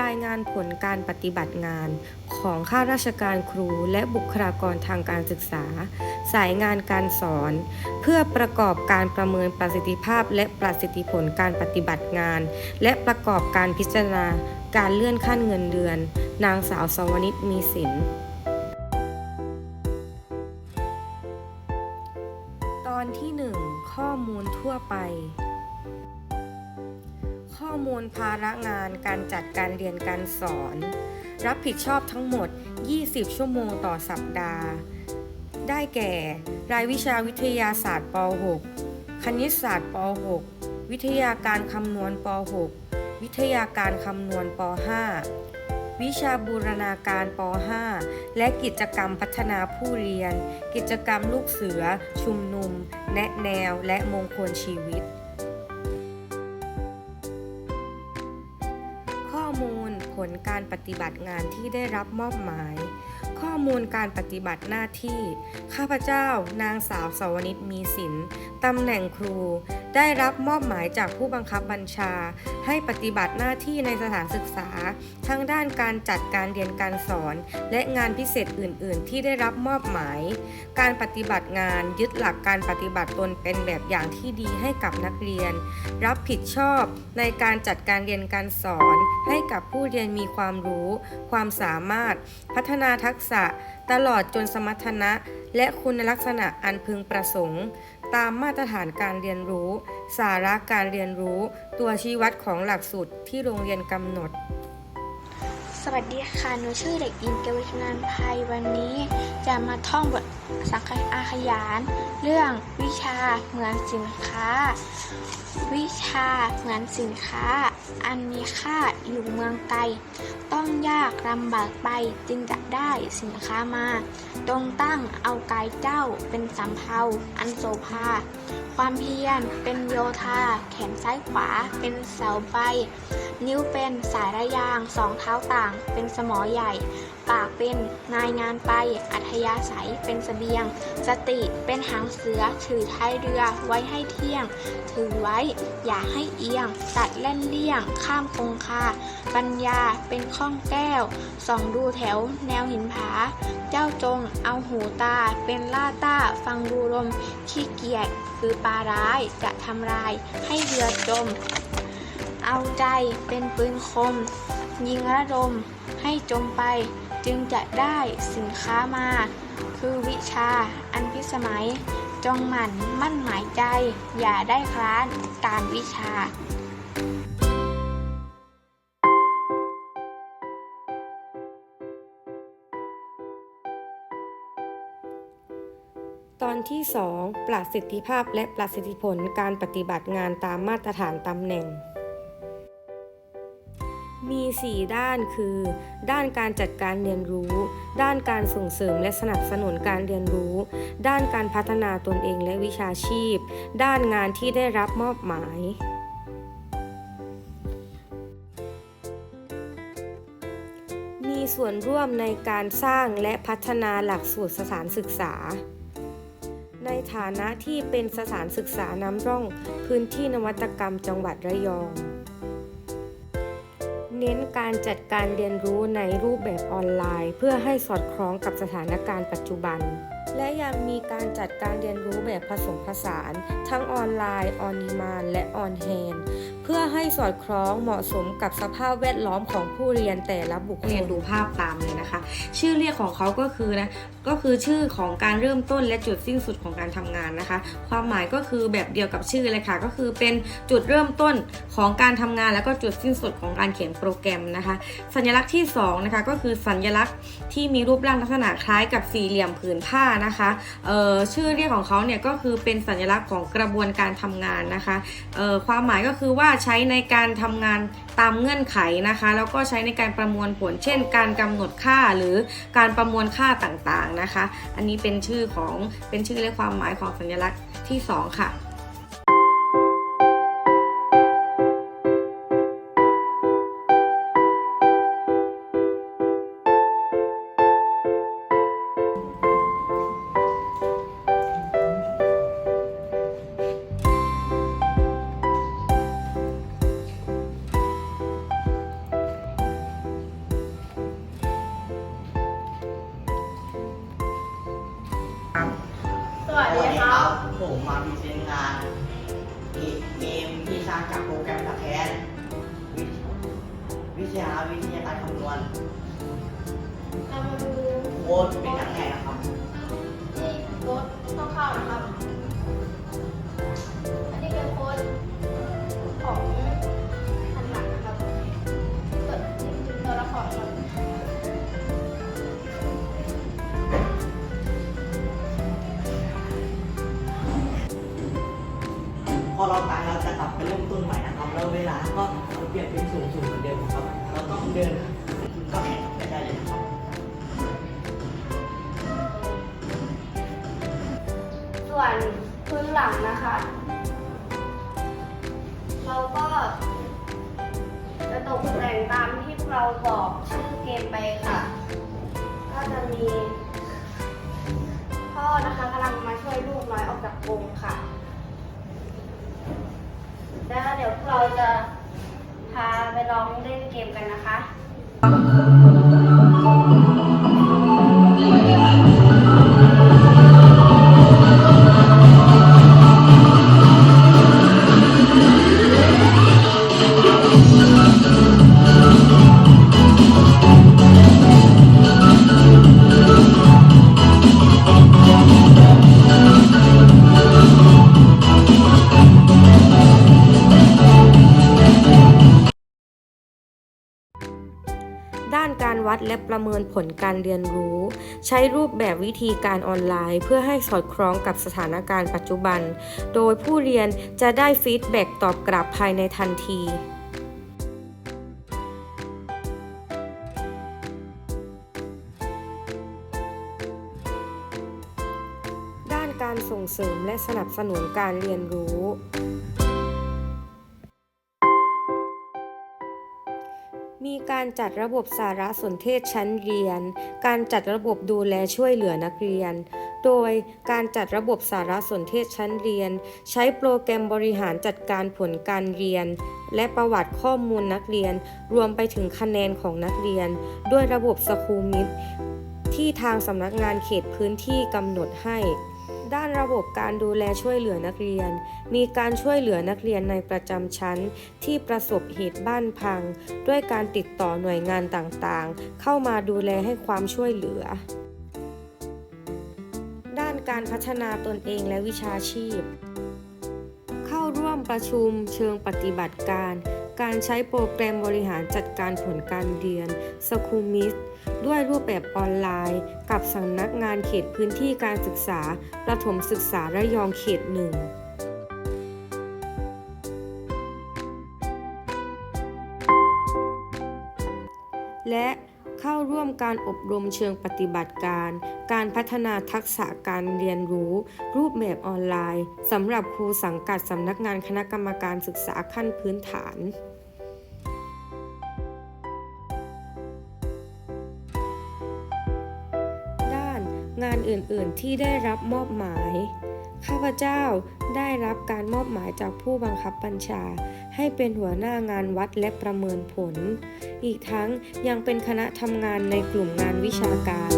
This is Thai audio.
รายงานผลการปฏิบัติงานของข้าราชการครูและบุคลากรทางการศึกษา สายงานการสอน เพื่อประกอบการประเมินประสิทธิภาพและประสิทธิผลการปฏิบัติงาน และประกอบการพิจารณาการเลื่อนขั้นเงินเดือน นางสาวสวนิตมีสิน มูลภาระงานการจัดการเรียนการสอน รับผิดชอบทั้งหมด 20 ชั่วโมงต่อสัปดาห์ ได้แก่ รายวิชาวิทยาศาสตร์ป .6 คณิตศาสตร์ป .6 วิทยาการคำนวณป .6 วิทยาการคำนวณป .5 วิชาบูรณาการป .5 และกิจกรรมพัฒนาผู้เรียน กิจกรรมลูกเสือ ชุมนุม แนะแนว และมงคลชีวิต การปฏิบัติงานที่ได้รับมอบหมาย ข้อมูลการปฏิบัติหน้าที่ ข้าพเจ้า นางสาวสวนิชมีสินตำแหน่งครู ได้รับมอบหมายจากผู้บังคับบัญชา ให้ปฏิบัติหน้าที่ในสถานศึกษา ทั้งด้านการจัดการเรียนการสอน และงานพิเศษอื่น ๆ ที่ได้รับมอบหมาย การปฏิบัติงานยึดหลักการปฏิบัติตนเป็นแบบอย่างที่ดีให้กับนักเรียน รับผิดชอบในการจัดการเรียนการสอน ให้กับผู้เรียนมีความความรู้ ความสามารถ พัฒนาทักษะ ตลอดจนสมรรถนะ และคุณลักษณะอันพึงประสงค์ ตามมาตรฐานการเรียนรู้ สาระการเรียนรู้ ตัวชี้วัดของหลักสูตรที่โรงเรียนกำหนดสวัสดีค่ะ หนูชื่อเด็กหญิงเกวิชนานภัยวันนี้ จะมาท่องบท สังคอาขยาน เรื่องวิชาเหมือนสินค้า วิชาเหมือนสินค้า อันมีค่าอยู่เมืองไกลต้องยากลำบากไปจึงจะได้สินค้ามาตรงตั้งเอากายเจ้าเป็นสำเภาอันโสภา ความเพียรเป็นโยธา แขนซ้ายขวาเป็นเสาไฟ นิ้วเป็นสายระยางสองเท้าต่าง เป็นสมอใหญ่ ปากเป็นนายงานไป อัธยาศัยเป็นสเสบียง สติเป็นหางเสือ ถือท้ายเรือไว้ให้เที่ยง ถือไว้อย่าให้เอียง ตัดเล่นเลี่ยง ข้ามคงคา ปัญญาเป็นข้องแก้ว ส่องดูแถวแนวหินผา เจ้าจงเอาหูตา เป็นล่าต้า ฟังดูลมขี้เกียจคือปลาร้ายจะทำลายให้เรือจม เอาใจเป็นปืนคม ยิงระดมให้จมไปจึงจะได้สินค้ามา คือวิชาอันพิสมัย จงหมั่นมั่นหมายใจ อย่าได้คร้านการวิชาตอนที่ 2 ประสิทธิภาพและประสิทธิผลการปฏิบัติงานตามมาตรฐานตำแหน่ง มี 4 ด้านคือ ด้านการจัดการเรียนรู้ ด้านการส่งเสริมและสนับสนุนการเรียนรู้ ด้านการพัฒนาตนเองและวิชาชีพ ด้านงานที่ได้รับมอบหมายมีส่วนร่วมในการสร้างและพัฒนาหลักสูตรสถานศึกษา ในฐานะที่เป็นสถานศึกษานำร่องพื้นที่นวัตกรรมจังหวัดระยอง เน้นการจัดการเรียนรู้ในรูปแบบออนไลน์ เพื่อให้สอดคล้องกับสถานการณ์ปัจจุบัน และยังมีการจัดการเรียนรู้แบบผสมผสาน ทั้งออนไลน์ ออนดีมานและออนแฮนเพื่อให้สอดคล้องเหมาะสมกับสภาพแวดล้อมของผู้เรียนแต่ละบุคคลเรียนดูภาพตามเลยนะคะ ชื่อเรียกของเขาก็คือนะก็คือชื่อของการเริ่มต้นและจุดสิ้นสุดของการทำงานนะคะ ความหมายก็คือแบบเดียวกับชื่อเลยค่ะ ก็คือเป็นจุดเริ่มต้นของการทำงาน แล้วก็จุดสิ้นสุดของการเขียนโปรแกรมนะคะ สัญลักษณ์ที่2นะคะก็คือสัญลักษณ์ที่มีรูปร่างลักษณะคล้ายกับสี่เหลี่ยมผืนผ้านะคะชื่อเรียกของเขาเนี่ยก็คือเป็นสัญลักษณ์ของกระบวนการทำงานนะคะความหมายก็คือว่าใช้ในการทำงานตามเงื่อนไขนะคะ แล้วก็ใช้ในการประมวลผล เช่น การกำหนดค่าหรือการประมวลค่าต่างๆนะคะ อันนี้เป็นชื่อของเป็นชื่อและความหมายของสัญลักษณ์ที่ 2 ค่ะ วัสดีครับ ผมมาพรีเซนต์งานเกเกมที่สร้างจากโปรแกรมตะแคนวิวิชาวิทยาการคำนวณเรามาดูโค้ดเป็น อเราตายเราจะกลับไปเริ่มต้นใหม่นะครับแล้วเวลาก็เปลี่ยนเป็นศูนย์ศูนย์เหมือนเดิมครับเราต้องเดินก็แข่งกันได้เลยครับส่วนพื้นหลังนะคะ เราก็จะตกแต่งตามที่เราบอกชื่อเกมไปค่ะ ก็จะมีพ่อนะคะกำลังมาช่วยลูกน้อยออกจากกรงค่ะ แล้ว เราจะพาไปลองเล่นเกมกันนะคะ วัดและประเมินผลการเรียนรู้ ใช้รูปแบบวิธีการออนไลน์ เพื่อให้สอดคล้องกับสถานการณ์ปัจจุบัน โดยผู้เรียนจะได้ฟีดแบ็กตอบกลับภายในทันทีด้านการส่งเสริมและสนับสนุนการเรียนรู้ การจัดระบบสารสนเทศชั้นเรียน การจัดระบบดูแลช่วยเหลือนักเรียน โดยการจัดระบบสารสนเทศชั้นเรียน ใช้โปรแกรมบริหารจัดการผลการเรียน และประวัติข้อมูลนักเรียน รวมไปถึงคะแนนของนักเรียน ด้วยระบบสคูมิดที่ทางสำนักงานเขตพื้นที่กำหนดให้ ด้านระบบการดูแลช่วยเหลือนักเรียน มีการช่วยเหลือนักเรียนในประจำชั้น ที่ประสบเหตุบ้านพัง ด้วยการติดต่อหน่วยงานต่างๆ เข้ามาดูแลให้ความช่วยเหลือ ด้านการพัฒนาตนเองและวิชาชีพ เข้าร่วมประชุมเชิงปฏิบัติการ การใช้โปรแกรมบริหารจัดการผลการเรียน s c h o o l m i s ด้วยรูปแบบออนไลน์ กับสำนักงานเขตพื้นที่การศึกษาประถมศึกษาระยองเขตหนึ่งและเข้าร่วมการอบรมเชิงปฏิบัติการ การพัฒนาทักษะการเรียนรู้ รูปแบบออนไลน์สำหรับครูสังกัดสำนักงานคณะกรรมการศึกษาขั้นพื้นฐาน อื่นๆ ที่ได้รับมอบหมาย ข้าพเจ้าได้รับการมอบหมายจากผู้บังคับบัญชา ให้เป็นหัวหน้างานวัดและประเมินผล อีกทั้งยังเป็นคณะทำงานในกลุ่มงานวิชาการ